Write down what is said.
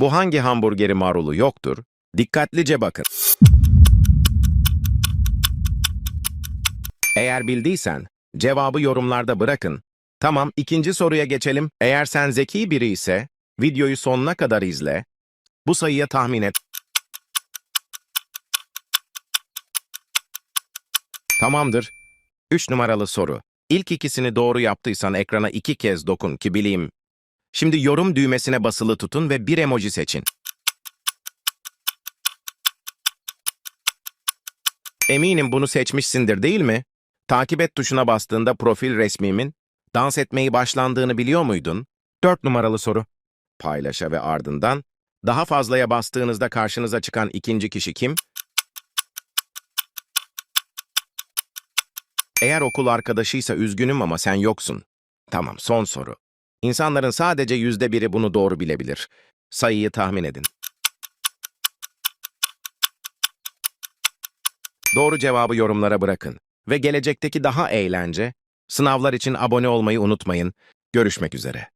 Bu hangi hamburgeri marulu yoktur? Dikkatlice bakın. Eğer bildiysen cevabı yorumlarda bırakın. Tamam, ikinci soruya geçelim. Eğer sen zeki biri ise videoyu sonuna kadar izle. Bu sayıya tahmin et. Tamamdır. Üç numaralı soru. İlk ikisini doğru yaptıysan ekrana iki kez dokun ki bileyim. Şimdi yorum düğmesine basılı tutun ve bir emoji seçin. Eminim bunu seçmişsindir değil mi? Takip et tuşuna bastığında profil resmimin dans etmeyi başlandığını biliyor muydun? 4 numaralı soru. Paylaşa ve ardından daha fazlaya bastığınızda karşınıza çıkan ikinci kişi kim? Eğer okul arkadaşıysa üzgünüm ama sen yoksun. Tamam, son soru. İnsanların sadece yüzde biri bunu doğru bilebilir. Sayıyı tahmin edin. Doğru cevabı yorumlara bırakın. Ve gelecekteki daha eğlence, sınavlar için abone olmayı unutmayın. Görüşmek üzere.